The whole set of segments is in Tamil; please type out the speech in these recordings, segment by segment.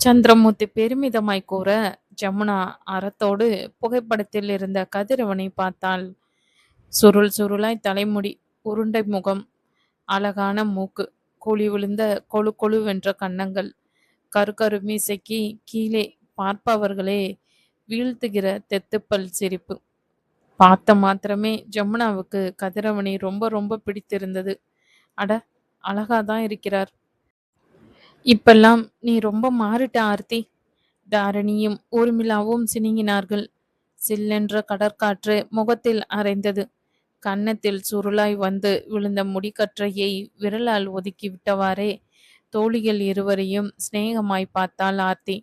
சந்திரமூர்த்தி பெருமிதமாய் கூற ஜமுனா அறத்தோடு புகைப்படத்தில் இருந்த கதிரவனை பார்த்தாள். சுருள் சுருளாய் தலைமுடி உருண்டை முகம் அழகான மூக்கு குழி விழுந்த கொழு கொழுவென்ற கன்னங்கள் கருக்கரு மீசைக்கு கீழே பார்ப்பவர்களே வீழ்த்துகிற தெத்துப்பல் சிரிப்பு. பார்த்த மாத்திரமே ஜமுனாவுக்கு கதிரவனை ரொம்ப ரொம்ப பிடித்திருந்தது. அட அழகாதான் இருக்கிறார். இப்பெல்லாம் நீ ரொம்ப மாறிட்ட ஆர்த்தி. தாரணியும் ஊர்மிளாவும் சினுங்கினார்கள். சில்லென்ற கடற்காற்று முகத்தில் அரைந்தது. கன்னத்தில் சுருளாய் வந்து விழுந்த முடிக்கற்றையை விரலால் ஒதுக்கி விட்டவாறே தோழிகள் இருவரையும் சிநேகமாய் பார்த்தாள் ஆர்த்தி.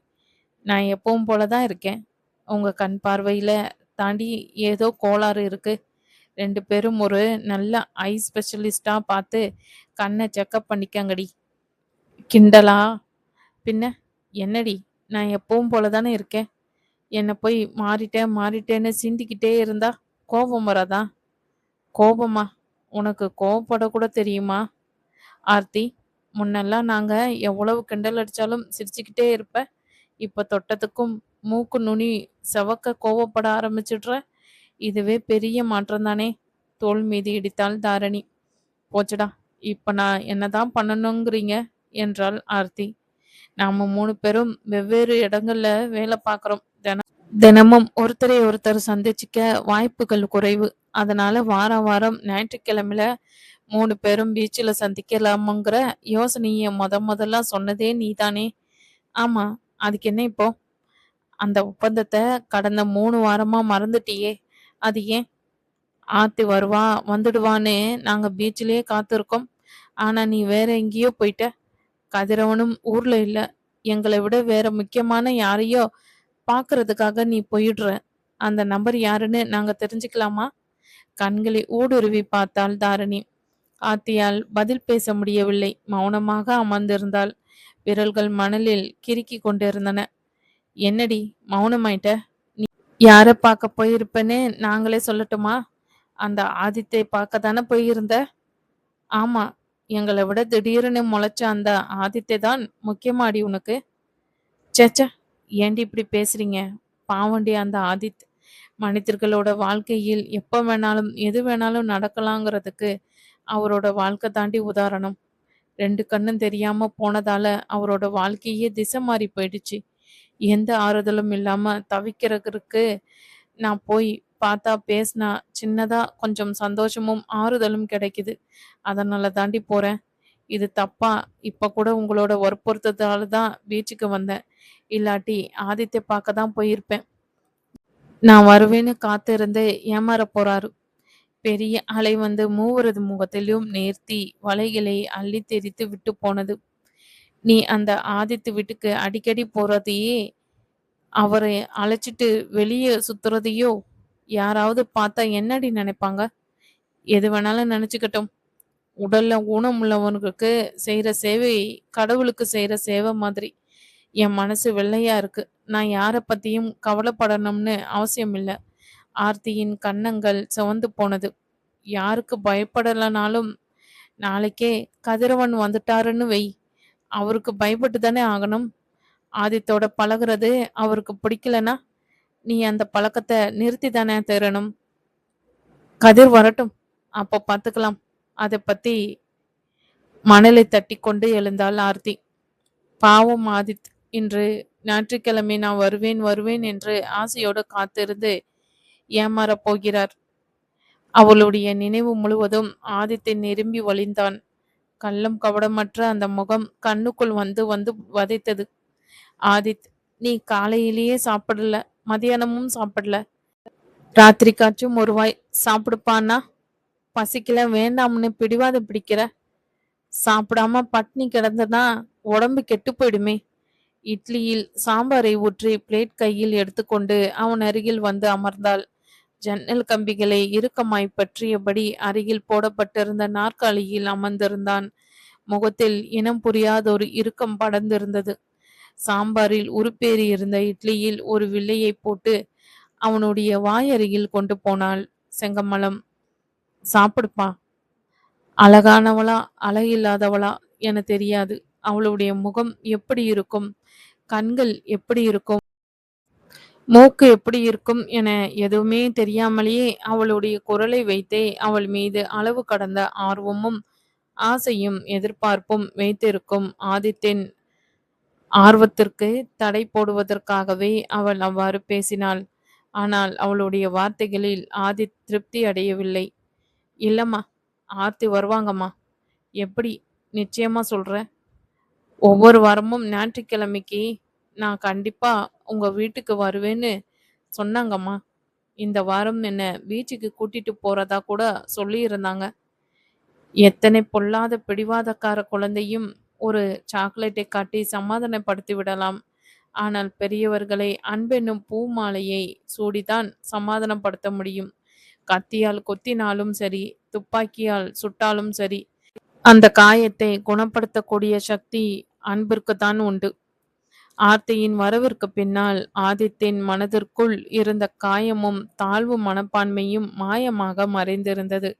நான் எப்பவும் போலதான் இருக்கேன். உங்க கண் பார்வையில தாண்டி ஏதோ கோளாறு இருக்கு. ரெண்டு பேரும் ஒரு நல்ல ஐ ஸ்பெஷலிஸ்டா பார்த்து கண்ணை செக்கப் பண்ணிக்கங்கடி. கிண்டலா? பின்ன என்னடி நான் எப்பவும் போல தானே இருக்கேன். என்னை போய் மாறிட்டேன் மாறிட்டேன்னு சிந்திக்கிட்டே இருந்தா கோபம் வராதா? கோபமா? உனக்கு கோபப்படக்கூட தெரியுமா? ஆர்த்தி முன்னெல்லாம் நாங்க எவ்வளவு கிண்டல் அடிச்சாலும் சிரிச்சுக்கிட்டே இருப்ப. இப்ப தொட்டத்துக்கும் மூக்கு நுனி செவக்க கோவப்பட ஆரம்பிச்சிடுற. இதுவே பெரிய மாற்றம் தானே. தோல் மீது இடித்தாள் தாரணி. போச்சுடா இப்ப நான் என்னதான் பண்ணணுங்கிறீங்க? என்றாள் ஆர்த்தி. நாம மூணு பேரும் வெவ்வேறு இடங்கள்ல வேலை பார்க்குறோம். தினம் தினமும் ஒருத்தரை ஒருத்தர் சந்திச்சுக்க வாய்ப்புகள் குறைவு. அதனால வாரம் வாரம் ஞாயிற்றுக்கிழமையில மூணு பேரும் பீச்சில் சந்திக்கலாமுங்கிற யோசனையை முத முதல்ல சொன்னதே நீதானே. ஆமா அதுக்கு என்ன இப்போ? அந்த ஒப்பந்தத்தை கடந்த மூணு வாரமா மறந்துட்டியே. அது ஏன்? ஆத்தி வருவா வந்துடுவான்னு நாங்க பீச்சிலேயே காத்திருக்கோம். ஆனா நீ வேற எங்கேயோ போயிட்ட. கதிரவனும் ஊர்ல இல்ல. எங்களை விட வேற முக்கியமான யாரையோ பாக்குறதுக்காக நீ போயிடுற. அந்த நம்பர் யாருன்னு நாங்க தெரிஞ்சுக்கலாமா? கண்களை ஊடுருவி பார்த்தாள் தாரணி. ஆத்தியால் பதில் பேச முடியவில்லை. மௌனமாக அமர்ந்திருந்தாள். விரல்கள் மணலில் கிறுக்கி கொண்டிருந்தன. என்னடி மௌனமாயிட்ட? நீ யார பார்க்க போயிருப்பேன்னு நாங்களே சொல்லட்டுமா? அந்த ஆதித்தை பார்க்க தானே போயிருந்த? ஆமா எங்களை விட திடீர்னு முளைச்ச அந்த ஆதித்தை தான் முக்கியமாடி உனக்கு? சேச்ச ஏண்டி இப்படி பேசுறீங்க? பாவண்டி அந்த ஆதித். மனிதர்களோட வாழ்க்கையில் எப்போ வேணாலும் எது வேணாலும் நடக்கலாங்கிறதுக்கு அவரோட வாழ்க்கை தாண்டி உதாரணம். ரெண்டு கண்ணும் தெரியாம போனதால அவரோட வாழ்க்கையே திசை மாறி போயிடுச்சு. எந்த ஆறுதலும் இல்லாம தவிக்கிறதுக்கு நான் போய் பார்த்தா பேசினா சின்னதா கொஞ்சம் சந்தோஷமும் ஆறுதலும் கிடைக்குது. அதனால தாண்டி போறேன். இது தப்பா? இப்ப கூட உங்களோட வற்புறுத்ததால தான் பீச்சுக்கு வந்தேன். இல்லாட்டி ஆதித்ய பார்க்க தான் போயிருப்பேன். நான் வருவேன்னு காத்திருந்து ஏமாற போறாரு. பெரிய அலை வந்து மூவரது முகத்திலும் நேர்த்தி வலைகளை அள்ளி தெரித்து விட்டு போனது. நீ அந்த ஆதித்து வீட்டுக்கு அடிக்கடி போறதையே அவரை அழைச்சிட்டு வெளியே சுத்துறதையோ? யாராவது பார்த்தா என்னடி நினைப்பாங்க? எது வேணாலும் நினைச்சுக்கட்டும். உடல்ல ஊனம் உள்ளவனுக்கு செய்யற சேவை கடவுளுக்கு செய்யற சேவை மாதிரி. என் மனசு வெள்ளையா இருக்கு. நான் யாரை பத்தியும் கவலைப்படணும்னு அவசியம் இல்லை. ஆர்த்தியின் கன்னங்கள் சிவந்து போனது. யாருக்கு பயப்படலைனாலும் நாளைக்கே கதிரவன் வந்துட்டாருன்னு வை. அவருக்கு பயப்பட்டு தானே ஆகணும். ஆதித்தோட பழகுறது அவருக்கு பிடிக்கலனா நீ அந்த பழக்கத்தை நிறுத்தி தானே தரணும் கதிர் வரட்டும். அப்போ பார்த்துக்கலாம். அதை பத்தி மணலை தட்டி கொண்டு எழுந்தாள் ஆர்த்தி. பாவம் ஆதித் இன்று ஞாயிற்றுக்கிழமை நான் வருவேன் வருவேன் என்று ஆசையோடு காத்திருந்து ஏமாறப் போகிறார். அவளுடைய நினைவு முழுவதும் ஆதித்தை நிரும்பி வழிந்தான். கள்ளம் கவடமற்ற அந்த முகம் கண்ணுக்குள் வந்து வந்து வதைத்தது. ஆதித் நீ காலையிலேயே சாப்பிடல. மதியானமும் சாப்பிடல. ராத்திரிக்காச்சும் ஒரு வாய் சாப்பிடுப்பான்னா பசிக்கல வேண்டாம்னு பிடிவாத பிடிக்கிற. சாப்பிடாம பட்னி கிடந்தனா உடம்பு கெட்டு போயிடுமே. இட்லியில் சாம்பாரை ஊற்றி பிளேட் கையில் எடுத்துக்கொண்டு அவன் அருகில் வந்து அமர்ந்தாள். ஜன்னல் கம்பிகளை இறுக்கமாய் பற்றியபடி அருகில் போடப்பட்டிருந்த நாற்காலியில் அமர்ந்திருந்தான். முகத்தில் இனம் புரியாத ஒரு இறுக்கம் படர்ந்திருந்தது. சாம்பாரில் உருப்பேறி இருந்த இட்லியில் ஒரு வில்லையை போட்டு அவனுடைய வாயருகில் கொண்டு போனாள். செங்கமலம் சாப்பிடுப்பா. அழகானவளா அழகில்லாதவளா என தெரியாது. அவளுடைய முகம் எப்படி இருக்கும்? கண்கள் எப்படி இருக்கும்? மூக்கு எப்படி இருக்கும் என எதுவுமே தெரியாமலேயே அவளுடைய குரலை வைத்தே அவள் மீது அளவு கடந்த ஆர்வமும் ஆசையும் எதிர்பார்ப்பும் வைத்திருக்கும் ஆதித்தின் ஆர்வத்திற்கு தடை போடுவதற்காகவே அவள் அவ்வாறு பேசினாள். ஆனால் அவளுடைய வார்த்தைகளில் ஆதி திருப்தி அடையவில்லை. இல்லம்மா ஆர்த்தி வருவாங்கம்மா. எப்படி நிச்சயமா சொல்ற. ஒவ்வொரு வாரமும் ஞாயிற்றுக்கிழமைக்கு நான் கண்டிப்பா உங்க வீட்டுக்கு வருவேன்னு சொன்னாங்கம்மா. இந்த வாரம் என்ன பீச்சுக்கு கூட்டிட்டு போறதா கூட சொல்லியிருந்தாங்க. எத்தனை பொல்லாத பிடிவாதக்கார குழந்தையும் ஒரு சாக்லேட்டை காட்டி சமாதானப்படுத்தி விடலாம். ஆனால் பெரியவர்களை அன்பென்னும் பூ மாலையை சூடிதான் சமாதானப்படுத்த முடியும். கத்தியால் கொத்தினாலும் சரி துப்பாக்கியால் சுட்டாலும் சரி அந்த காயத்தை குணப்படுத்தக்கூடிய சக்தி அன்பிற்கு தான் உண்டு. ஆர்த்தியின் வரவிற்கு பின்னால் ஆதித்தின் மனதிற்குள் இருந்த காயமும் தாழ்வு மனப்பான்மையும் மாயமாக மறைந்திருந்தது.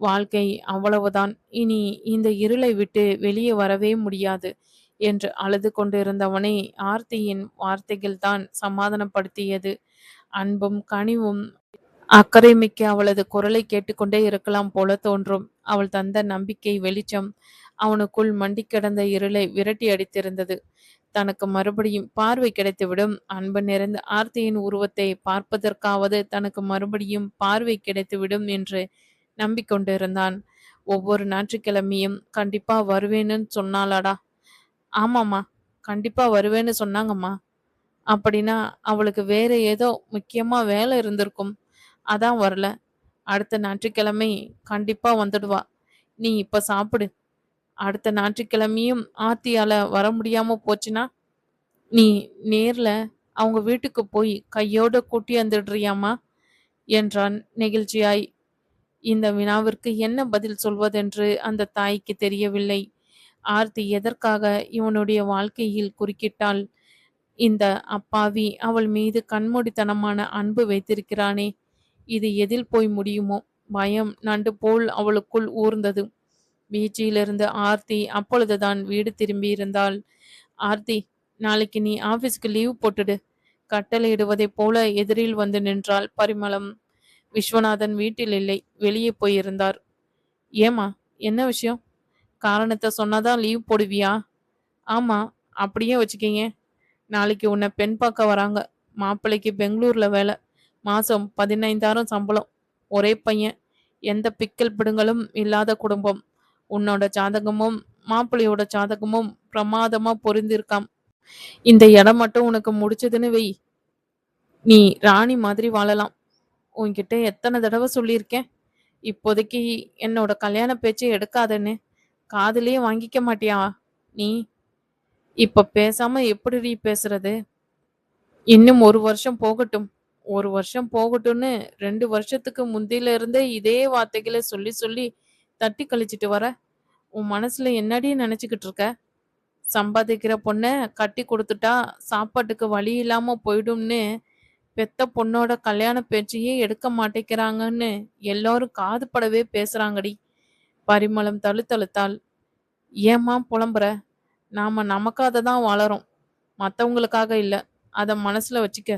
வாழ்க்கை அவ்வளவுதான். இனி இந்த இருளை விட்டு வெளியே வரவே முடியாது என்று அழுது கொண்டிருந்தவனை ஆர்த்தியின் வார்த்தைகள்தான் சமாதானப்படுத்தியது. அன்பும் கனிவும் அக்கறை மிக்க அவளது குரலை கேட்டுக்கொண்டே இருக்கலாம் போல தோன்றும். அவள் தந்த நம்பிக்கை வெளிச்சம் அவனுக்குள் மண்டி கிடந்த இருளை விரட்டி அடித்திருந்தது. தனக்கு மறுபடியும் பார்வை கிடைத்துவிடும். அன்பு நிறைந்த ஆர்த்தியின் உருவத்தை பார்ப்பதற்காவது தனக்கு மறுபடியும் பார்வை கிடைத்துவிடும் என்று நம்பிக்கொண்டிருந்தான். ஒவ்வொரு ஞாயிற்றுக்கிழமையும் கண்டிப்பா வருவேன்னு சொன்னாளாடா. ஆமாம்மா கண்டிப்பா வருவேன்னு சொன்னாங்கம்மா. அப்படின்னா அவளுக்கு வேற ஏதோ முக்கியமா வேலை இருந்திருக்கும். அதான் வரல. அடுத்த ஞாயிற்றுக்கிழமை கண்டிப்பா வந்துடுவா. நீ இப்ப சாப்பிடு. அடுத்த ஞாயிற்றுக்கிழமையும் ஆத்தியால வர முடியாம போச்சுன்னா நீ நேர்ல அவங்க வீட்டுக்கு போய் கையோட கூட்டி வந்துடுறியாமா என்றான் நெகிழ்ச்சியாய். இந்த வினாவிற்கு என்ன பதில் சொல்வதென்று அந்த தாய்க்கு தெரியவில்லை. ஆர்த்தி எதற்காக இவனுடைய வாழ்க்கையில் குறுக்கிட்டாள்? இந்த அப்பாவி அவள் மீது கண்மூடித்தனமான அன்பு வைத்திருக்கிறானே. இது எதில் போய் முடியுமோ? பயம் நண்டு போல் அவளுக்குள் ஊர்ந்தது. பீச்சிலிருந்து ஆர்த்தி அப்பொழுதுதான் வீடு திரும்பி இருந்தாள். ஆர்த்தி நாளைக்கு நீ ஆபீஸ்க்கு லீவ் போட்டுடு. கட்டளையிடுவதைப் போல எதிரில் வந்து நின்றாள் பரிமளம். விஸ்வநாதன் வீட்டில் இல்லை வெளியே போயிருந்தார். ஏமா என்ன விஷயம்? காரணத்தை சொன்னாதான் லீவ் போடுவியா? ஆமா அப்படியே வச்சுக்கிங்க. நாளைக்கு உன்னை பெண் பார்க்க வராங்க. மாப்பிள்ளைக்கு பெங்களூர்ல வேலை. மாசம் பதினைந்தாயிரம் சம்பளம். ஒரே பையன். எந்த பிக்கல் பிடுங்களும் இல்லாத குடும்பம். உன்னோட ஜாதகமும் மாப்பிள்ளையோட ஜாதகமும் பிரமாதமா பொருந்திருக்காம். இந்த இடம் மட்டும் உனக்கு முடிச்சதுன்னு வை. நீ ராணி மாதிரி வாழலாம். உன்கிட்ட எத்தனை தடவை சொல்லியிருக்கேன்? இப்போதைக்கு என்னோட கல்யாண பேச்சை எடுக்காதன்னு. காதலையே வாங்கிக்க மாட்டியா நீ? இப்ப பேசாம எப்படி பேசுறது? இன்னும் ஒரு வருஷம் போகட்டும். ஒரு வருஷம் போகட்டும்னு ரெண்டு வருஷத்துக்கு முந்தில இருந்தே இதே வார்த்தைகளை சொல்லி சொல்லி தட்டி கழிச்சிட்டு வர. உன் மனசுல என்னடி நினைச்சுக்கிட்டு இருக்க? சம்பாதிக்கிற பொண்ணை கட்டி கொடுத்துட்டா சாப்பாட்டுக்கு வழி இல்லாம போயிடும்னு பெத்த பொண்ணோட கல்யாண பேச்சையே எடுக்க மாட்டேங்கிறாங்கன்னு எல்லாரும் காது படவே பேசுறாங்கடி. பரிமளம் தழுத்தழுத்தாள் ஏம்மா புலம்புற? நாம நமக்காக தான் வளரும். மற்றவங்களுக்காக இல்லை. அதை மனசுல வச்சுக்க.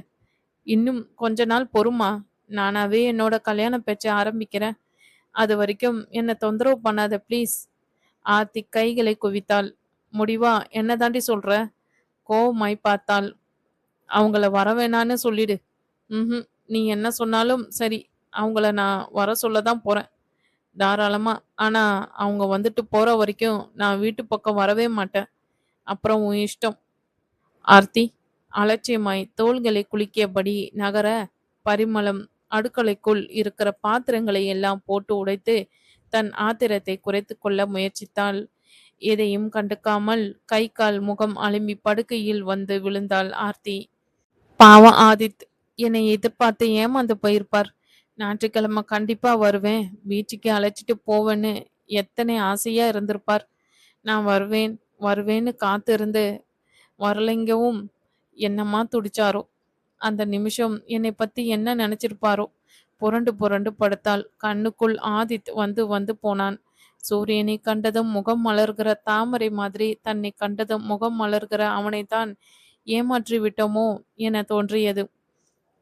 இன்னும் கொஞ்ச நாள் பொறுமா நானாவே என்னோட கல்யாண பேச்சை ஆரம்பிக்கிறேன். அது வரைக்கும் என்னை தொந்தரவு பண்ணாத ப்ளீஸ் ஆத்தி கைகளை குவித்தாள். முடிவா என்ன தாண்டி சொல்ற? கோவமாய் பார்த்தாள். அவங்கள வர வேணான்னு சொல்லிடு. ம் நீ என்ன சொன்னாலும் சரி அவங்கள நான் வர சொல்ல தான் போகிறேன் தாராளமாக ஆனால் அவங்க வந்துட்டு போகிற வரைக்கும் நான் வீட்டு பக்கம் வரவே மாட்டேன். அப்புறம் உன் இஷ்டம். ஆர்த்தி அலட்சியமாய் தோள்களை குலுக்கியபடி நகர பரிமளம் அடுக்கலைக்குள் இருக்கிற பாத்திரங்களை எல்லாம் போட்டு உடைத்து தன் ஆத்திரத்தை குறைத்து கொள்ள முயற்சித்தாள். எதையும் கண்டுக்காமல் கை கால் முகம் அலும்பி படுக்கையில் வந்து விழுந்தாள் ஆர்த்தி. பாவம் ஆதித். என்னை எதிர்பார்த்து ஏமாந்து போயிருப்பார். ஞாயிற்றுக்கிழமை கண்டிப்பா வருவேன். வீட்டுக்கு அழைச்சிட்டு போவேன்னு எத்தனை ஆசையா இருந்திருப்பார். நான் வருவேன் வருவேன்னு காத்திருந்து வரலைங்கவும் என்னம்மா துடிச்சாரோ? அந்த நிமிஷம் என்னை பத்தி என்ன நினைச்சிருப்பாரோ? புரண்டு புரண்டு படுத்தாள். கண்ணுக்குள் ஆதித் வந்து வந்து போனான். சூரியனை கண்டதும் முகம் மலர்கிற தாமரை மாதிரி தன்னை கண்டதும் முகம் மலர்கிற அவனைத்தான் ஏமாற்றி விட்டோமோ என தோன்றியது.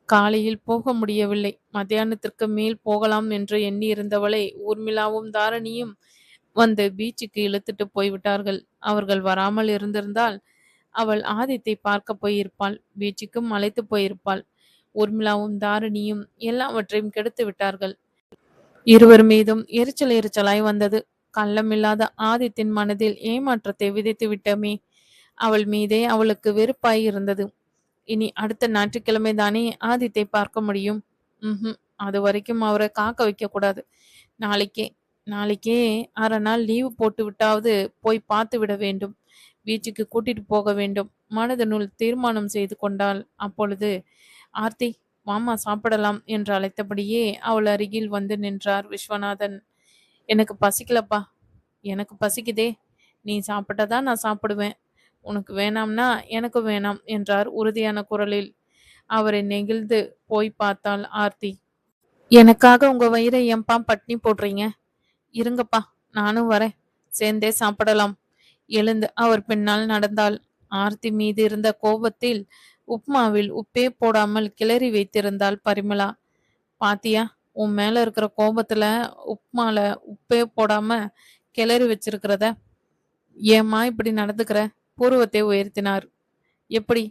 காலையில் போக முடியவில்லை. மத்தியானத்திற்கு மேல் போகலாம் என்று எண்ணியிருந்தவளை ஊர்மிளாவும் தாரணியும் வந்து பீச்சுக்கு இழுத்துட்டு போய்விட்டார்கள். அவர்கள் வராமல் இருந்திருந்தால் அவள் ஆதித்தை பார்க்க போயிருப்பாள் பீச்சுக்கும் அழைத்து போயிருப்பாள். ஊர்மிளாவும் தாரிணியும் எல்லாவற்றையும் கெடுத்து விட்டார்கள். இருவர் மீதும் எரிச்சல் எரிச்சலாய் வந்தது. கள்ளமில்லாத ஆதித்தின் மனதில் ஏமாற்றத்தை விதைத்து விட்டமே அவள் மீதே அவளுக்கு வெறுப்பாய் இருந்தது. இனி அடுத்த ஞாயிற்றுக்கிழமை தானே ஆதித்தை பார்க்க முடியும்? ம் அது வரைக்கும் அவரை காக்க வைக்க கூடாது நாளைக்கே நாளைக்கே அரை நாள் லீவு போட்டு விட்டாவது போய் பார்த்து விட வேண்டும். பீச்சுக்கு கூட்டிட்டு போக வேண்டும். மனதனுள் தீர்மானம் செய்து கொண்டாள். அப்பொழுது ஆர்த்தி மாமா சாப்பிடலாம் என்று அழைத்தபடியே அவள் அருகில் வந்து நின்றார் விஸ்வநாதன். எனக்கு பசிக்கலப்பா. எனக்கு பசிக்குதே. நீ சாப்பிட்டதா நான் சாப்பிடுவேன். உனக்கு வேணாம்னா எனக்கு வேணாம் என்றார் உறுதியான குரலில். அவரை நெகிழ்ந்து போய் பார்த்தாள் ஆர்த்தி. எனக்காக உங்க வயிறை ஏன்பா பட்னி போடுறீங்க? இருங்கப்பா நானும் வரேன். சேர்ந்தே சாப்பிடலாம். எழுந்து அவர் பின்னால் நடந்தாள். ஆர்த்தி மீது இருந்த கோபத்தில் உப்மாவில் உப்பே போடாமல் கிளறி வைத்திருந்தாள் பரிமளா. பாத்தியா உன் மேல இருக்கிற கோபத்துல உப்மால உப்பே போடாம கிளறி வச்சிருக்கிறத? ஏம்மா இப்படி நடந்துக்கிற? பூர்வத்தை உயர்த்தினார். எப்படி?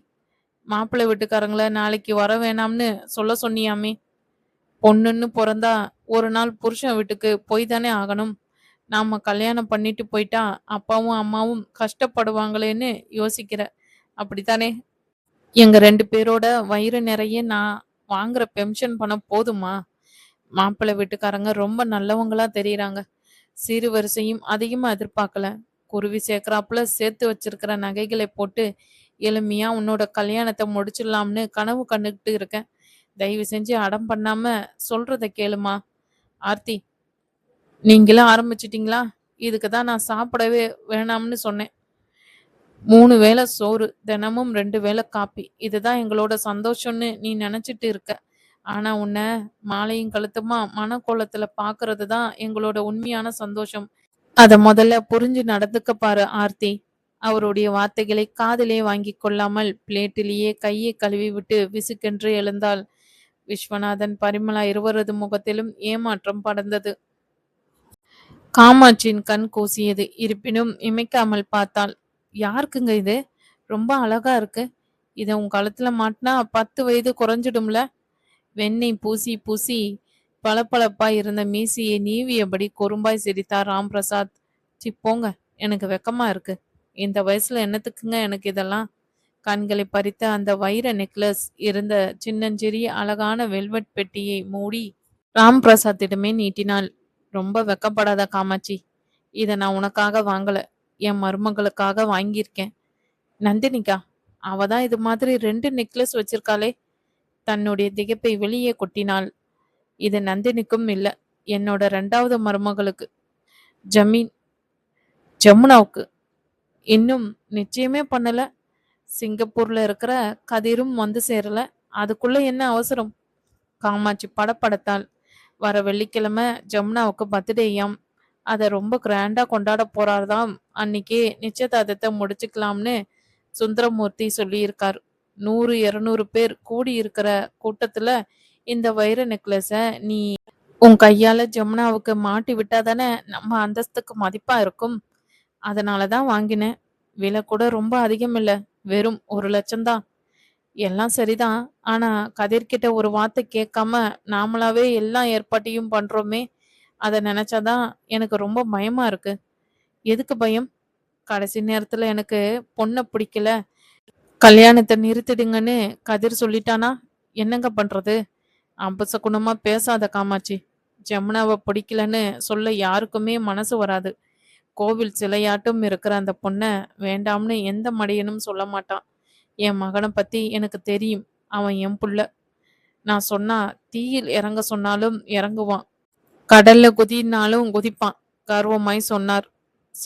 மாப்பிள்ளை வீட்டுக்காரங்கள நாளைக்கு வர வேணாம்னு சொல்ல சொன்னியாமே. பொண்ணுன்னு பிறந்தா ஒரு நாள் புருஷன் வீட்டுக்கு போய் தானே ஆகணும். நாம கல்யாணம் பண்ணிட்டு போயிட்டா அப்பாவும் அம்மாவும் கஷ்டப்படுவாங்களேன்னு யோசிக்கிற. அப்படித்தானே? எங்க ரெண்டு பேரோட வயிறு நிறைய நான் வாங்குற பென்ஷன் பணம் போதுமா? மாப்பிள்ளை வீட்டுக்காரங்க ரொம்ப நல்லவங்களா தெரியுறாங்க. சிறு வரிசையும் அதிகமா எதிர்பார்க்கல. குருவி சேர்க்கறாப்புல சேர்த்து வச்சிருக்கிற நகைகளை போட்டு எளிமையா உன்னோட கல்யாணத்தை முடிச்சிடலாம்னு கனவு கண்டுகிட்டு இருக்கேன். தயவு செஞ்சு அடம் பண்ணாம சொல்றத கேளுமா. ஆர்த்தி நீங்களும் ஆரம்பிச்சிட்டிங்களா? இதுக்கு தான் நான் சாப்பிடவே வேணாம்னு சொன்னேன். மூணு வேளை சோறு தினமும் ரெண்டு வேளை காப்பி. இதுதான் எங்களோட சந்தோஷம்னு நீ நினைச்சிட்டு இருக்க. ஆனா உன்னை மாலையும் கழுத்துமா மனக்கோலத்துல பாக்குறது தான் எங்களோட உண்மையான சந்தோஷம். அத முதல்ல புரிஞ்சு நடந்துக்க பாரு ஆர்த்தி. அவருடைய வார்த்தைகளை காதிலே வாங்கி கொள்ளாமல் பிளேட்டிலேயே கையை கழுவி விட்டு விசுக்கென்று எழுந்தாள். விஸ்வநாதன் பரிமளா இருவரது முகத்திலும் ஏமாற்றம் படர்ந்தது. காமாட்சியின் கண் கூசியது. இருப்பினும் இமைக்காமல் பார்த்தாள். யாருக்குங்க இது? ரொம்ப அழகா இருக்கு. இதை உன் கழுத்துல மாட்டினா பத்து வயது குறைஞ்சிடும்ல? வெண்ணெய் பூசி பூசி பளபளப்பா இருந்த மீசியை நீவியபடி குறும்பாய் சிரித்தார் ராம் பிரசாத் சி போங்க. எனக்கு வெக்கமா இருக்கு. இந்த வயசுல என்னத்துக்குங்க எனக்கு இதெல்லாம்? கண்களை பறித்த அந்த வைர நெக்லஸ் இருந்த சின்னஞ்சிறிய அழகான வெல்வெட் பெட்டியை மூடி ராம் பிரசாத்திடமே நீட்டினாள். ரொம்ப வெக்கப்படாத காமாட்சி. இதை நான் உனக்காக வாங்கல. என் மருமகளுக்காக வாங்கியிருக்கேன். நந்தினிக்கா அவ தான் இது மாதிரி ரெண்டு நெக்லஸ் வச்சிருக்காளே. தன்னுடைய திகைப்பை வெளியே கொட்டினாள். இது நந்தினிக்கும் இல்லை. என்னோட ரெண்டாவது மருமகளுக்கு. ஜமீன் ஜமுனாவுக்கு. இன்னும் நிச்சயமே பண்ணல. சிங்கப்பூர்ல இருக்கிற கதிரும் வந்து சேரல. அதுக்குள்ள என்ன அவசரம்? காமாட்சி படப்படத்தால் வர வெள்ளிக்கிழமை ஜமுனாவுக்கு பர்த்டேயாம். அதை ரொம்ப கிராண்டா கொண்டாட போறார்தாம். அன்னைக்கே நிச்சயதார்த்தத்தை முடிச்சுக்கலாம்னு சுந்தரமூர்த்தி சொல்லியிருக்கார். நூறு இருநூறு பேர் கூடி இருக்கிற கூட்டத்துல இந்த வைர நெக்லஸ நீ உன் கையால ஜமுனாவுக்கு மாட்டி விட்டாதானே நம்ம அந்தஸ்துக்கு மதிப்பா இருக்கும். அதனாலதான் வாங்கினேன். விலை கூட ரொம்ப அதிகம் இல்ல. வெறும் ஒரு லட்சம்தான் எல்லாம் சரிதான். ஆனா கதிர்கிட்ட ஒரு வார்த்தை கேட்காம நாமளாவே எல்லா ஏற்பாட்டையும் பண்றோமே. அதை நினைச்சாதான் எனக்கு ரொம்ப பயமா இருக்கு. எதுக்கு பயம்? கடைசி நேரத்துல எனக்கு பொண்ணை பிடிக்கல. கல்யாணத்தை நிறுத்திடுங்கன்னு கதிர் சொல்லிட்டானா? என்னங்க பண்றது? அபசகுணமா பேசாத காமாட்சி. ஜமுனாவை பிடிக்கலன்னு சொல்ல யாருக்குமே மனசு வராது. கோவில் சிலையாட்டும் இருக்கிற அந்த பொண்ணை வேண்டாம்னு எந்த மடையனும் சொல்ல மாட்டான். என் மகனை பத்தி எனக்கு தெரியும். அவன் என் புள்ள. நான் சொன்னா தீயில் இறங்க சொன்னாலும் இறங்குவான். கடல்ல குதினாலும் குதிப்பான். கர்வமாய் சொன்னார்.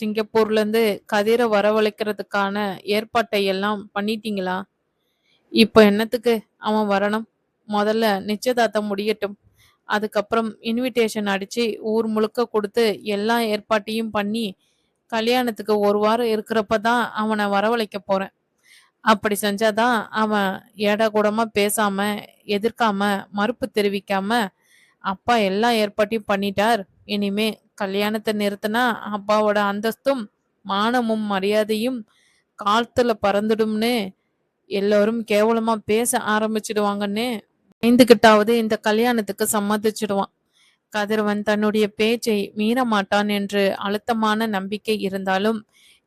சிங்கப்பூர்ல இருந்து கதிரை வரவழைக்கிறதுக்கான ஏற்பாட்டை எல்லாம் பண்ணிட்டீங்களா? இப்போ என்னத்துக்கு? அவன் வரணும். முதல்ல நிச்சயதார்த்தம் முடியட்டும் அதுக்கப்புறம் இன்விடேஷன் அடிச்சு ஊர் முழுக்க கொடுத்து எல்லா ஏற்பாட்டையும் பண்ணி கல்யாணத்துக்கு ஒரு வாரம் இருக்கிறப்ப தான் அவனை வரவழைக்க போறேன் அப்படி செஞ்சாதான் அவன் ஏடாகூடமா பேசாம, எதிர்க்காம, மறுப்பு தெரிவிக்காம, அப்பா எல்லா ஏற்பாட்டையும் பண்ணிட்டார். இனிமே கல்யாணத்தை நிறுத்தினா அப்பாவோட அந்தஸ்தும், மானமும், மரியாதையும் காலத்துல பறந்துடும்னு எல்லோரும் கேவலமா பேச ஆரம்பிச்சிடுவாங்கன்னு பயந்துகிட்டாவது இந்த கல்யாணத்துக்கு சம்மதிச்சிடுவான். கதிரவன் தன்னுடைய பேச்சை மீற மாட்டான் என்று அழுத்தமான நம்பிக்கை இருந்தாலும்,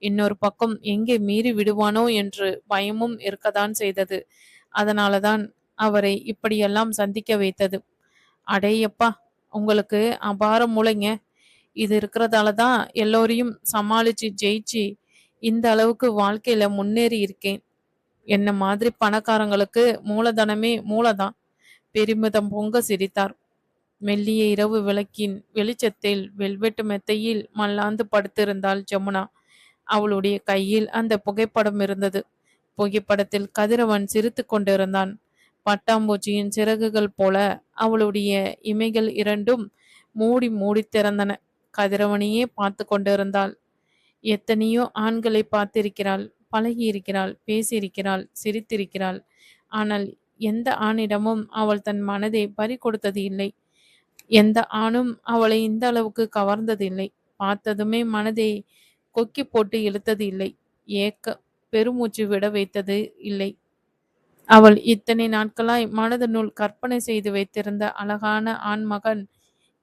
இன்னொரு பக்கம் எங்கே மீறி விடுவானோ என்று பயமும் இருக்கத்தான் செய்தது. அதனாலதான் அவரை இப்படியெல்லாம் சந்திக்க வைத்தது. அடேயப்பா! உங்களுக்கு அபாரம் மூளைங்க. இது இருக்கிறதால தான் எல்லோரையும் சமாளிச்சு ஜெயிச்சு இந்த அளவுக்கு வாழ்க்கையில முன்னேறி இருக்கேன். என்ன மாதிரி பணக்காரங்களுக்கு மூலதனமே மூலதான். பெருமிதம் பொங்க சிரித்தார். மெல்லிய இரவு விளக்கின் வெளிச்சத்தில் வெல்வெட்டு மெத்தையில் மல்லாந்து படுத்திருந்தாள் ஜமுனா. அவளுடைய கையில் அந்த புகைப்படம் இருந்தது. புகைப்படத்தில் கதிரவன் சிரித்து கொண்டிருந்தான். பட்டாம்பூச்சியின் சிறகுகள் போல அவளுடைய இமைகள் இரண்டும் மூடி மூடி திறந்தன. கதிரவனையே பார்த்து கொண்டிருந்தாள். எத்தனையோ ஆண்களை பார்த்திருக்கிறாள், பழகியிருக்கிறாள், பேசியிருக்கிறாள், சிரித்திருக்கிறாள். ஆனால் எந்த ஆணிடமும் அவள் தன் மனதை பறி கொடுத்தது இல்லை. எந்த ஆணும் அவளை இந்த அளவுக்கு கவர்ந்ததில்லை பார்த்ததுமே மனதை கொக்கி போட்டு இழுத்தது இல்லை. ஏக்க பெருமூச்சு விட வைத்தது இல்லை. அவள் இத்தனை நாட்களாய் மனதனுள் கற்பனை செய்து வைத்திருந்த அழகான ஆண்மகன்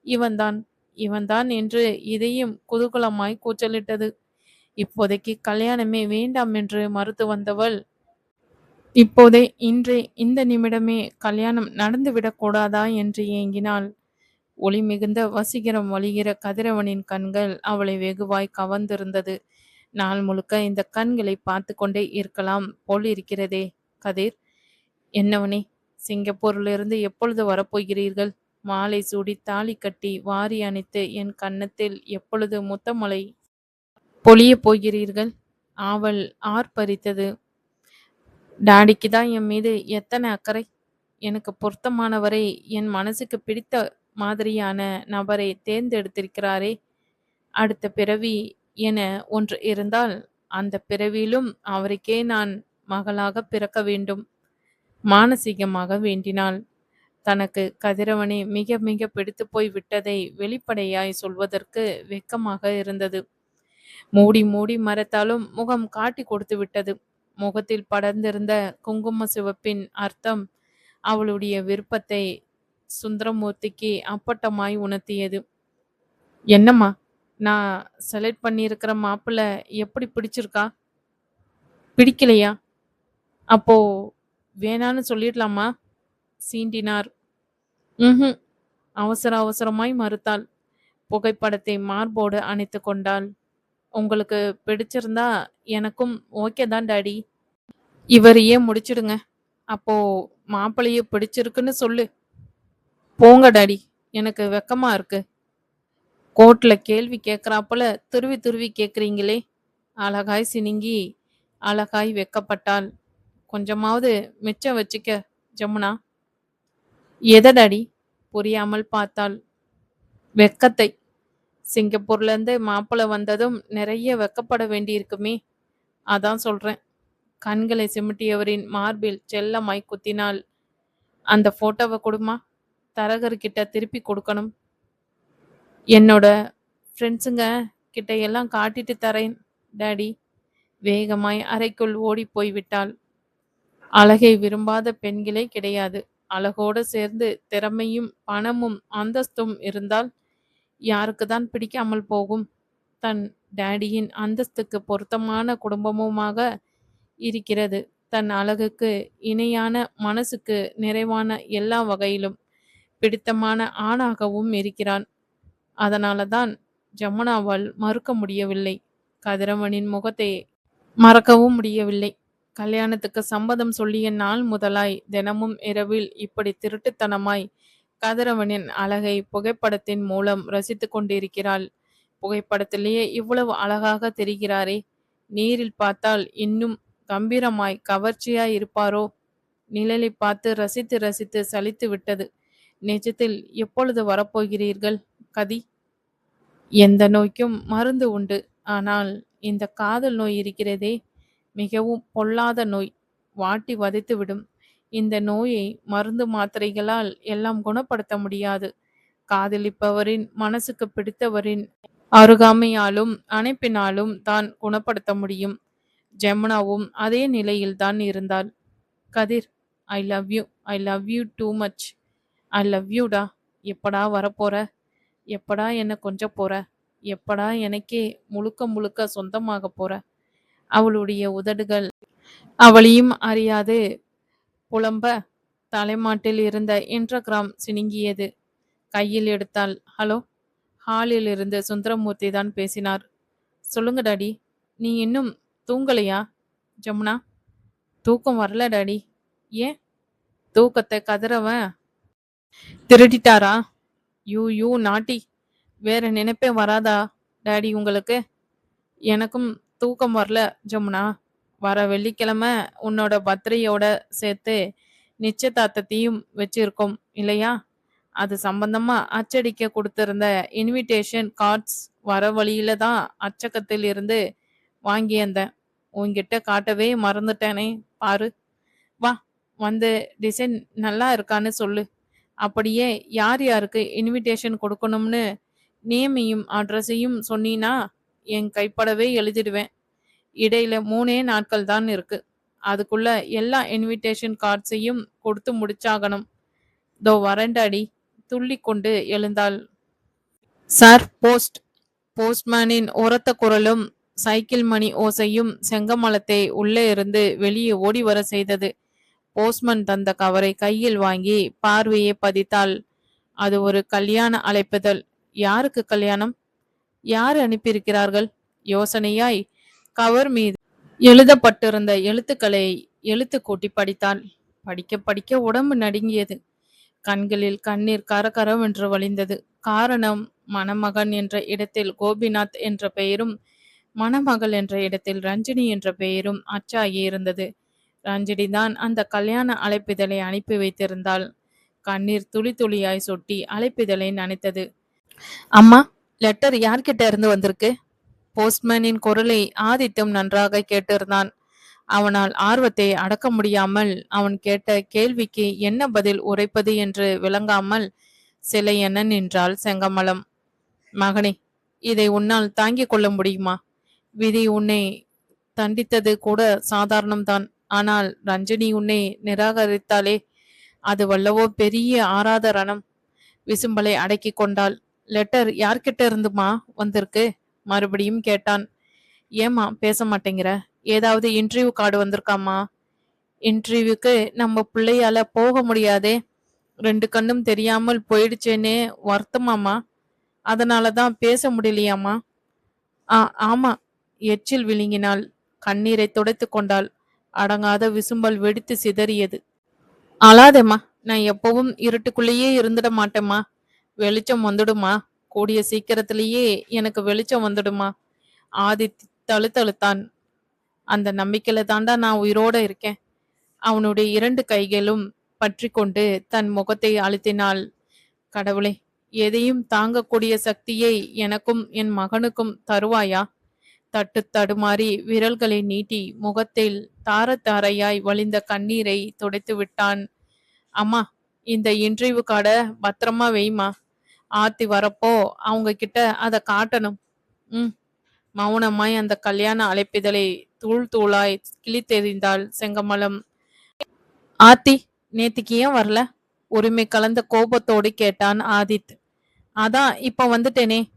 இவன்தான் இவன்தான் என்று இதையும் குதூகலமாய் கூச்சலிட்டது. இப்போதைக்கு கல்யாணமே வேண்டாம் என்று மறுத்து வந்தவள் இப்போதே இன்றே இந்த நிமிடமே கல்யாணம் நடந்துவிடக்கூடாதா என்று ஏங்கினாள். ஒளி மிகுந்த வசீகரம் வழிகிற கதிரவனின் கண்கள் அவளை வெகுவாய் கவர்ந்திருந்தது. நாள் முழுக்க இந்த கண்களை பார்த்து கொண்டே இருக்கலாம் போல் இருக்கிறதே. கதிர் என்னவனே சிங்கப்பூரிலிருந்து எப்பொழுது வரப்போகிறீர்கள்? மாலை சூடி தாலி கட்டி வாரி அணைத்து என் கன்னத்தில் எப்பொழுது முத்தமலை பொழியப் போகிறீர்கள்? ஆவல் ஆர்ப்பரித்தது. டாடிக்கு தான் என் மீது எத்தனை அக்கறை. எனக்கு பொருத்தமானவரை என் மனசுக்கு பிடித்த மாதிரியான நபரை தேர்ந்தெடுத்திருக்கிறாரே. அடுத்த பிறவி என ஒன்று இருந்தால் அந்த பிறவியிலும் அவருக்கே நான் மகளாகப் பிறக்க வேண்டும். மானசீகமாக வேண்டினாள். தனக்கு கதிரவனை மிக மிக பிடித்து போய் விட்டதை வெளிப்படையாய் சொல்வதற்கு வெட்கமாக இருந்தது. மூடி மூடி மறைத்தாலும் முகம் காட்டிக் கொடுத்துவிட்டது. முகத்தில் படர்ந்திருந்த குங்கும சிவப்பின் அர்த்தம் அவளுடைய விருப்பத்தை சுந்தரமூர்த்திக்கு அப்பட்டமாய் உணர்த்தியது. என்னம்மா நான் செலக்ட் பண்ணியிருக்கிற மாப்பிள்ள எப்படி பிடிச்சிருக்கா? பிடிக்கலையா? அப்போ வேணான்னு சொல்லிடலாமா? சீண்டினார். ம் அவசர அவசரமாய் மறுத்தாள். புகைப்படத்தை மார்போடு அணைத்து கொண்டாள். உங்களுக்கு பிடிச்சிருந்தா எனக்கும் ஓகே தான் டாடி. இவரையே முடிச்சிடுங்க. அப்போ மாப்பிள்ளைய பிடிச்சிருக்குன்னு சொல்லு. போங்க டாடி எனக்கு வெக்கமா இருக்கு. கோர்ட்ல கேள்வி கேட்கறாப்புல துருவி துருவி கேட்குறீங்களே அழகாய் சினிங்கி அழகாய் வெட்கப்பட்டாள். கொஞ்சமாவது மிச்சம் வச்சுக்க ஜமுனா. எதை டாடி? புரியாமல் பார்த்தாள். வெக்கத்தை சிங்கப்பூர்லேருந்து மாப்பிள்ளை வந்ததும் நிறைய வெக்கப்பட வேண்டியிருக்குமே. அதான் சொல்கிறேன் கண்களை சிமிட்டியவரின் மார்பில் செல்லமாய் குத்தினாள். அந்த ஃபோட்டோவை கொடுமா தரகர்கிட்ட திருப்பி கொடுக்கணும். என்னோட ஃப்ரெண்ட்ஸுங்க கிட்ட எல்லாம் காட்டிட்டு தரேன் டாடி. வேகமாய் அறைக்குள் ஓடி போய்விட்டாள் அழகை விரும்பாத பெண்களே கிடையாது. அழகோடு சேர்ந்து திறமையும் பணமும் அந்தஸ்தும் இருந்தால் யாருக்குத்தான் பிடிக்காமல் போகும்? தன் டேடியின் அந்தஸ்துக்கு பொருத்தமான குடும்பமுமாக இருக்கிறது. தன் அழகுக்கு இணையான மனசுக்கு நிறைவான எல்லா வகையிலும் பிடித்தமான ஆணாகவும் இருக்கிறான். அதனாலதான் ஜமுனாவால் மறுக்க முடியவில்லை. கதிரவனின் முகத்தை மறக்கவும் முடியவில்லை. கல்யாணத்துக்கு சம்மதம் சொல்லிய நாள் முதலாய் தினமும் இரவில் இப்படி திருட்டுத்தனமாய் கதிரவனின் அழகை புகைப்படத்தின் மூலம் ரசித்து கொண்டிருக்கிறாள். புகைப்படத்திலேயே இவ்வளவு அழகாக தெரிகிறாரே. நீரில் பார்த்தால் இன்னும் கம்பீரமாய் கவர்ச்சியாய் இருப்பாரோ? நிழலைப் பார்த்து ரசித்து ரசித்து சலித்து விட்டது. நிஜத்தில் எப்பொழுது வரப்போகிறீர்கள் கதி? எந்த நோய்க்கும் மருந்து உண்டு. ஆனால் இந்த காதல் நோய் இருக்கிறதே மிகவும் பொல்லாத நோய். வாட்டி வதைத்துவிடும் இந்த நோயை மருந்து மாத்திரைகளால் எல்லாம் குணப்படுத்த முடியாது. காதலிப்பவரின் மனசுக்கு பிடித்தவரின் அருகாமையாலும் அணைப்பினாலும் தான் குணப்படுத்த முடியும். ஜெமுனாவும் அதே நிலையில்தான் இருந்தாள். Kathir I love you I love you too much I love யூடா எப்படா வரப்போற? எப்படா என்னை கொஞ்ச போற? எப்படா எனக்கே முழுக்க முழுக்க சொந்தமாக போற? அவளுடைய உதடுகள் அவளையும் அறியாது புலம்ப தலைமாட்டில் இருந்த இன்டர்கிராம் சினுங்கியது. கையில் எடுத்தால் ஹலோ? ஹாலில் இருந்து சுந்தரமூர்த்தி தான் பேசினார். சொல்லுங்க டாடி. நீ இன்னும் தூங்கலையா? ஜமுனா. தூக்கம் வரல டாடி. ஏன்? தூக்கத்தை கதறவன் திருடிட்டாரா? யூ யூ நாட்டி. வேற நினைப்பே வராதா டாடி உங்களுக்கு? எனக்கும் தூக்கம் வரல ஜமுனா. வர வெள்ளிக்கிழமை உன்னோட பர்த்டேயோட சேர்த்து நிச்சயதார்த்தத்தையும் வச்சிருக்கோம் இல்லையா? அது சம்பந்தமா அச்சடிக்க கொடுத்திருந்த இன்விடேஷன் கார்ட்ஸ் வர வழியில தான் அச்சகத்தில் இருந்து வாங்கியிருந்தேன். உன்கிட்ட காட்டவே மறந்துட்டேனே பாரு. வா வந்து டிசைன் நல்லா இருக்கான்னு சொல்லு. அப்படியே யார் யாருக்கு இன்விடேஷன் கொடுக்கணும்னு நேமையும் அட்ரஸையும் சொன்னீனா என் கைப்படவே எழுதிடுவேன். இடையில மூணே நாட்கள் தான் இருக்கு. அதுக்குள்ள எல்லா இன்விடேஷன் கார்ட்ஸையும் கொடுத்து முடிச்சாகணும். தோ வரண்டாடி துள்ளி கொண்டு எழுந்தாள். சார் போஸ்ட் போஸ்ட்மேனின் உரத்த குரலும் சைக்கிள் மணி ஓசையும் செங்கமலத்தை உள்ளே இருந்து வெளியே ஓடி வர செய்தது. போஸ்ட்மேன் தந்த கவரை கையில் வாங்கி பார்வையை பதித்தாள். அது ஒரு கல்யாண அழைப்புதல். யாருக்கு கல்யாணம்? யார் அனுப்பியிருக்கிறார்கள்? யோசனையாய் கவர் மீது எழுதப்பட்டிருந்த எழுத்துக்களை எழுத்து கூட்டி படித்தாள் படிக்க படிக்க உடம்பு நடுங்கியது. கண்களில் கண்ணீர் கரகரவென்று வழிந்தது. காரணம் மணமகன் என்ற இடத்தில் கோபிநாத் என்ற பெயரும் மணமகள் என்ற இடத்தில் ரஞ்சினி என்ற பெயரும் அச்சாகி இருந்தது. ரஞ்சினி தான் அந்த கல்யாண அழைப்பிதழை அனுப்பி வைத்திருந்தாள். கண்ணீர் துளி துளியாய் சொட்டி அழைப்பிதழை நனைத்தது. அம்மா லெட்டர் யார்கிட்ட இருந்து வந்திருக்கு? போஸ்ட்மேனின் குரலை ஆதித்தம் நன்றாக கேட்டிருந்தான். அவனால் ஆர்வத்தை அடக்க முடியாமல் அவன் கேட்ட கேள்விக்கு என்ன பதில் உரைப்பது என்று விளங்காமல் சிலை என்ன நின்றாள் செங்கமலம். மகனே இதை உன்னால் தாங்கிக் கொள்ள முடியுமா? விதி உன்னை தண்டித்தது கூட சாதாரணம்தான். ஆனால் ரஞ்சினி உன்னை நிராகரித்தாலே அது வல்லவோ பெரிய ஆராதரணம் விசும்பலை அடக்கி கொண்டாள். லெட்டர் யார்கிட்ட இருந்துமா வந்திருக்கு? மறுபடியும் கேட்டான். ஏமா பேச மாட்டேங்கிற ஏதாவது இன்டர்வியூ கார்டு வந்திருக்காமா இன்டர்வியூக்கு நம்ம பிள்ளையால போக முடியாதே. ரெண்டு கண்ணும் தெரியாமல் போயிடுச்சேனே வருத்தமாமா அதனால தான் பேச முடியலையாமா ஆ ஆமா. எச்சில் விழுங்கினாள். கண்ணீரை துடைத்து கொண்டாள். அடங்காத விசும்பல் வெடித்து சிதறியது. அழாதேம்மா. நான் எப்பவும் இருட்டுக்குள்ளேயே இருந்துட மாட்டேம்மா. வெளிச்சம் வந்துடுமா கூடிய சீக்கிரத்திலேயே எனக்கு வெளிச்சம் வந்துடுமா? ஆதித் தழுத்தழுத்தான். அந்த நம்பிக்கையில தாண்டா நான் உயிரோட இருக்கேன். அவனுடைய இரண்டு கைகளும் பற்றி கொண்டு தன் முகத்தை அழுத்தினாள். கடவுளே எதையும் தாங்கக்கூடிய சக்தியை எனக்கும் என் மகனுக்கும் தருவாயா? தட்டு தடுமாறி விரல்களை நீட்டி முகத்தில் தார தாரையாய் வழிந்த கண்ணீரை துடைத்து விட்டான் அம்மா இந்த இன்றைவு காட பத்திரமா வைமா? ஆத்தி வரப்போ அவங்க கிட்ட அதை காட்டணும். ம். மௌனமாய் அந்த கல்யாண அழைப்பிதழை தூள் தூளாய் கிழித்தெறிந்தாள் செங்கமலம். ஆத்தி நேத்திக்கு ஏன் வரல? உரிமை கலந்த கோபத்தோடு கேட்டான் ஆதித். அதான் இப்ப வந்துட்டேனே.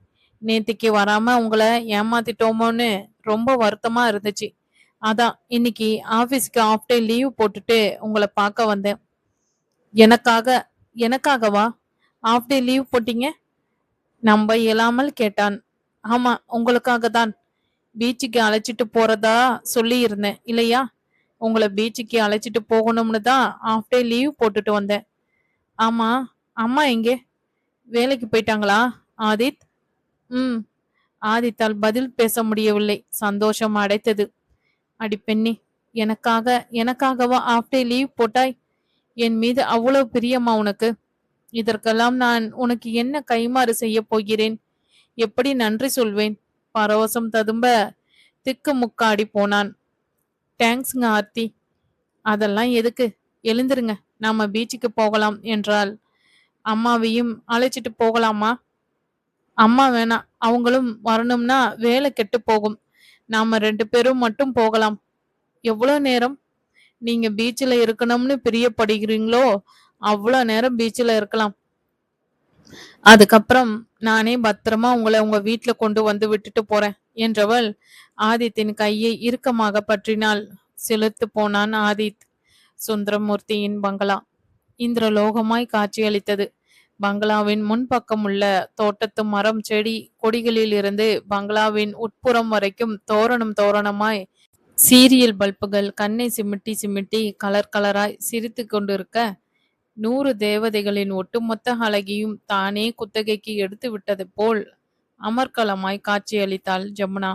நேத்திக்கு வராம உங்களை ஏமாத்திட்டோமோன்னு ரொம்ப வருத்தமா இருந்துச்சு. அதான் இன்னைக்கு ஆபீஸ்க்கு ஆஃப் டே லீவ் போட்டுட்டு உங்களை பார்க்க வந்தேன். எனக்காக எனக்காகவா? ஆஃப் டே லீவ் போட்டீங்க. நம்ப இயலாமல் கேட்டான். ஆமா உங்களுக்காக தான் பீச்சுக்கு அழைச்சிட்டு போறதா சொல்லி இருந்தேன் இல்லையா? உங்களை பீச்சுக்கு அழைச்சிட்டு போகணும்னு தான் ஆஃப் டே லீவ் போட்டுட்டு வந்தேன். ஆமா அம்மா எங்கே? வேலைக்கு போயிட்டாங்களா? ஆதித்? ம் ஆதித்தால் பதில் பேச முடியவில்லை. சந்தோஷம் அடைத்தது. அடி பெண்ணி எனக்காக எனக்காகவா ஆஃப் டே லீவ் போட்டாய்? என் மீது அவ்வளவு பிரியமா உனக்கு? இதற்கெல்லாம் நான் உனக்கு என்ன கைமாறு செய்ய போகிறேன்? எப்படி நன்றி சொல்வேன்? பரவசம் ததும்ப திக்கு முக்காடி போனான். தேங்க்ஸ்ங்க ஆர்த்தி. அதெல்லாம் எதுக்கு? எழுந்திருங்க. நாம பீச்சுக்கு போகலாம் என்றால் அம்மாவையும் அழைச்சிட்டு போகலாமா? அம்மா வேணாம் அவங்களும் வரணும்னா வேலை கெட்டு போகும். நாம ரெண்டு பேரும் மட்டும் போகலாம். எவ்வளவு நேரம்? நீங்க பீச்சில் இருக்கணும்னு பிரியப்படுகிறீங்களோ அவ்வளோ நேரம் பீச்சில் இருக்கலாம். அதுக்கப்புறம் நானே பத்திரமா உங்களை உங்க வீட்டில் கொண்டு வந்து விட்டுட்டு போறேன் என்றவள் ஆதித்தின் கையை இறுக்கமாக பற்றினால் செலுத்து போனான் ஆதித் சுந்தரமூர்த்தியின் பங்களா. இந்திரலோகமாய் காட்சியளித்தது. பங்களாவின் முன்பக்கம் உள்ள தோட்டத்து மரம் செடி கொடிகளில் இருந்து பங்களாவின் உட்புறம் வரைக்கும் தோரணம் தோரணமாய் சீரியல் பல்புகள் கண்ணை சிமிட்டி சிமிட்டி கலர் கலராய் சிரித்து கொண்டிருக்க நூறு தேவதைகளின் ஒட்டுமொத்த அழகியும் தானே குத்தகைக்கு எடுத்து விட்டது போல் அமர்க்கலமாய் காட்சியளித்தாள் ஜமுனா.